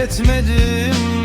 etmedim.